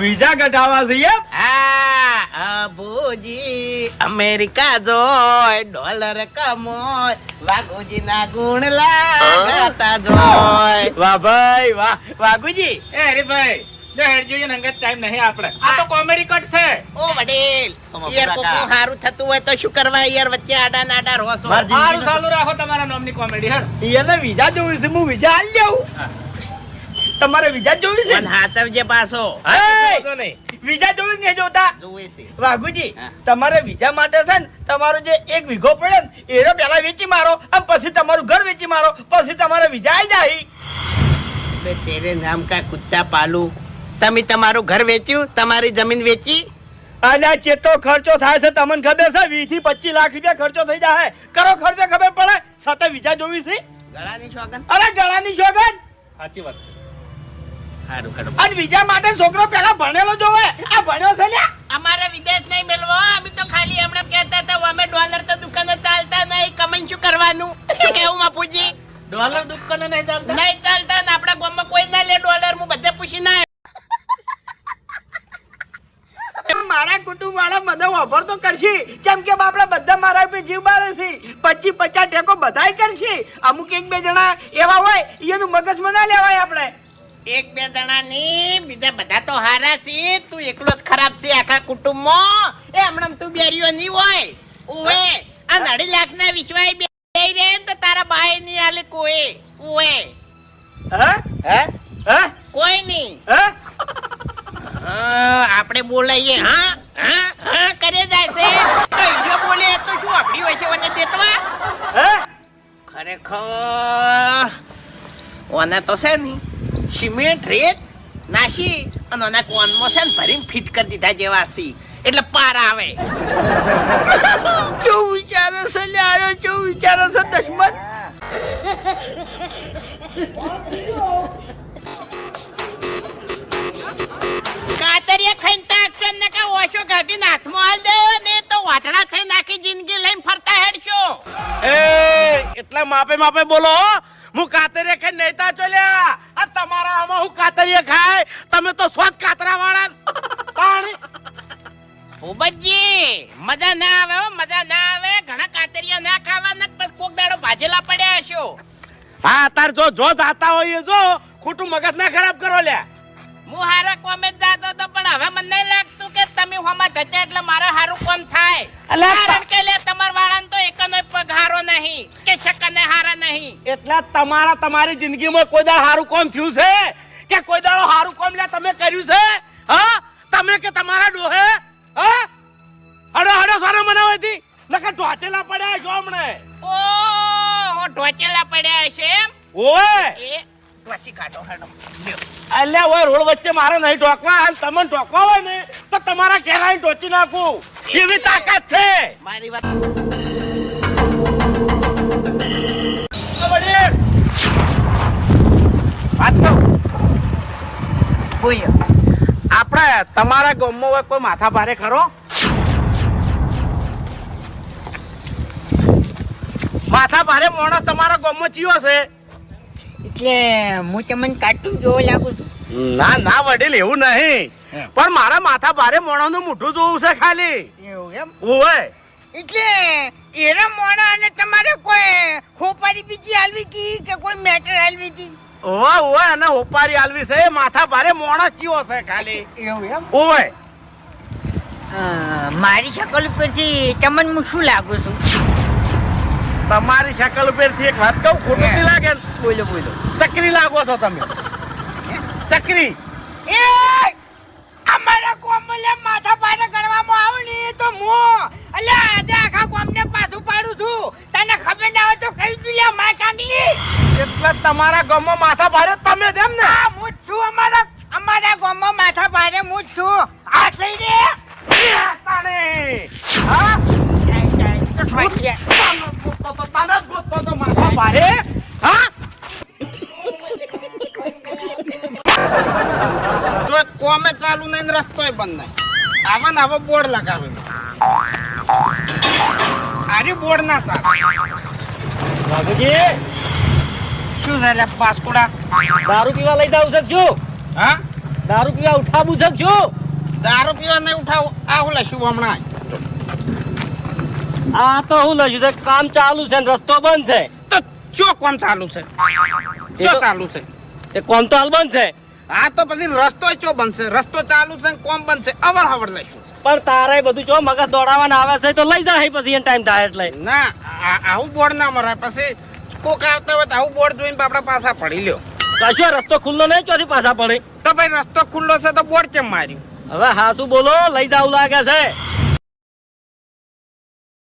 Visa કઢાવા છે હા આ અમેરિકા જોય ડોલર કમોય વાઘુજી ના ગુણ લાગતા જોય. વાહ ભાઈ વાહ. વાઘુજી. એ અરે ભાઈ ટાઈમ નહીં આપણે. આ તો કોમેડી કટ છે. ઓ વડીલ યાર કાકા. હારું થતું હોય તો શું કરવા યાર વચ્ચે આડા નાડા રોસો? સારું ચાલુ રાખો તમારા નામની કોમેડી હેડ. એને વિઝા જોવી છે હું વિઝા આલી દઉં. તમારે વિઝા જોવી છે? હાથવજે પાછો! વિઝા જોવી ને જોતા? જોવે વાઘુજી તમારે વિઝા માટે છે ને તમારો જે એક વીઘો પડે ને એનો પેલા વેચી મારો અને પછી તમારું ઘર વેચી મારો પછી તમારે વિઝા આવી જાય. બે તેરે નામ કા કુત્તા પાલું. તમે તમારું ઘર વેચ્યું તમારી જમીન વેચી? અને ચેટલો ખર્ચો થાય છે તમને ખબર છે વીસથી પચીસ લાખ રૂપિયા ખર્ચો થઈ જાય. કરો ખર્ચો ખબર પડે? સાથે વિઝા જોવી છે? ગળાની શોગન. અરે ગળાની શોગન? સાચી વાત હારું હારું. અને વિઝા માટે છોકરો પેલા ભણેલો જોવે. આ ભણ્યો છે લ્યા. અમારે વિદેશ નહીં મેળવો અમે તો ખાલી એમને કહેતા હતા અમે ડોલર તો દુકાને ચાલતા નહીં. કમાઈને શું કરવાનું? કેવું બાપુજી? ડોલર દુકાને નહીં ચાલતા? નહીં ચાલતા ને આપણા ગામમાં કોઈ ના લે ડોલર. હું બધે પૂછી ના મારા કુટુંબ વાળા મને ઓફર તો કરશે. જેમ કે આપણે બધા મારા પે જીવ બાળે છે. પચીસ પચાસ ટેકો બધાય કરશે. અમુક એક બે જણા એવા હોય એનું મગજ ના લેવાય આપણે. એક બે જણા ની બીજા બધા તો હારા છે તું એકલો જ ખરાબ છે આખા કુટુંબમાં. એ હમણાં તું બેરીઓ નહીં હોય. ઓએ આ અઢી લાખ ના વિશ્વાય બે રે ને તો તારા બાય નહીં આલે કોઈ. ઓએ હે? હે? હે? કોઈ નહીં. આપણે બોલાઈએ. હા હા હા કરે જાય છે. તો ઈજો બોલે તો શું આપડી હોય છે મને દેતવા? હે? ખરેખર ઓને તો છે ને સિમેન્ટ, રેત, નાસી અને એના કોનમાં છે ને ભરીને ફિટ કરી દીધા જેવા સી એટલે પાર આવે. જો વિચારો છે લ્યારો જો વિચારો છે દશમન. કાતરિયા ખાઈને તાકશો ને કે ઓછો કાઢીને હાથમાં હાલ દેવો ને તો વાટડા થઈ નાખી જિંદગી લઈને ફરતા હેડશો. એ, એટલે માપે માપે બોલો હો. કાતરીએ ખાઈ નહીતા ચોલ્યા. આ તમારા આમાં હું કાતરીએ ખાય? તમે તો સ્વાદ કાતરા વાળા પાણી ઉબજી મજા ના આવે હો મજા ના આવે. ઘણા કાતરિયા ના ખાવા ને બસ કોક દાડો ભાજેલા પડ્યા હશો. હા તાર જો જો જાતા હોય જો ખોટું મગજ ના ખરાબ કરો લ્યા. હું હારા કોમે જાતો તો પણ હવે મને નહીં લાગતું. કે તમે હોમાં જતા એટલે મારે હારું કોમ થાય. કારણ કે લે તમાર વાળાને તો એકનો પગ હારો નહીં કે શકને હારા નહીં. એટલે તમારા તમારી જિંદગીમાં કોઈ દાડો સારું કોમ થયું છે? કે કોઈ દાડો સારું કોમ લે તમે કર્યું છે? હા? તમે કે તમારા ડોહે? હા? હડો હડો સારા મનાવે હતી લખે ઢોચેલા પડ્યા છો હમણે. ઓ ઢોચેલા પડ્યા છે એમ? ઓય એ કાઢો હેડો લ્યો. અલ્યા રોડ વચ્ચે મારે નહીં ટોકવા અને તમને ઢોકવા હોય ને તો તમારા ઘેરાઈ ટોચી નાખું. એવી તાકાત છે? મારી વાત વાત કહું આપણે તમારા ગામમાં કોઈ માથા ભારે ખરો? માથા ભારે મોણસ તમારા ગામમાં ચિયો છે. એટલે હું તમને કાર્ટૂન જોવા લાગુ છું. ના ના વડીલ એવું નહીં. પણ મારા માથા ભારે મોણાનું મોઢું જોવું છે ખાલી. એવું એમ? ઓય એટલે એના મોણા અને તમારે કોઈ ખોપારી બીજી હાલવી હતી કે કોઈ મેટર હાલવી હતી ઓય ઓય અને હોપારી આલવી છે. માથા ભારે મોણા ચિયો છે ખાલી. એવું એમ? ઓવે મારી શકલ ઉપરથી તમને હું શું લાગુ છું? તમારી શકલ ઉપરથી એક વાત કહું ખોટું નહીં લાગે? બોલો બોલો. ચકરી લાગો છો તમે. ચકરી. એ અમારા કોમલે માથા પાડે ગણવામાં આવું ને તો હું અલે આજે આખા કોમને પાછું પાડું છું. તને ખબર ના હોય તો કહી દઉં લે માય કાંગલી. એટલે તમારા ગામમાં માથા પાડે તમે એમ ને આ હું જ છું અમારા અમારા ગામમાં માથા પાડે હું જ છું આ થઈ રે તાણે. હા? ગોતતો તો તાને જ ગોતતો માથા હા? જો કોમે ચાલુ નહીં ને રસ્તોય બંધ નહીં. આવા ને આવો બોર્ડ લગાવે આરી બોર્ડ ના ચાલે. શું છે લે પાસકોડા? દારૂ પીવા લઈ જાવ છે હા? દારૂ પીવા ઉઠાવું છે દારૂ પીવા નહીં ઉઠાવ. આ હું લઈશું હમણાં. આ તો હું લઈશું. છે કામ ચાલુ છે ને રસ્તો બંધ છે. ચો કોમ ચાલુ છે? ચો ચાલુ છે? એ કોમ તો હાલ બંધ છે. આ તો પછી રસ્તો ચો બનશે રસ્તો ચાલુ છે કોમ બનશે અવળ હવળ લઈશું. પણ તારે બધું જો મગજ દોડાવવાના આવે છે તો લઈ જાય પછી એને ટાઈમ થાય એટલે. ના આવું બોર્ડ ના મરાય. પછી કોક આવતા હોય તો આવું બોર્ડ જોઈને આપણા પાછા પડી લ્યો. કશો રસ્તો ખુલ્લો નહીં ચોથી પાછા પડે. તો ભાઈ રસ્તો ખુલ્લો છે તો બોર્ડ કેમ માર્યું? હવે હાસુ બોલો લઈ જાવ લાગે છે.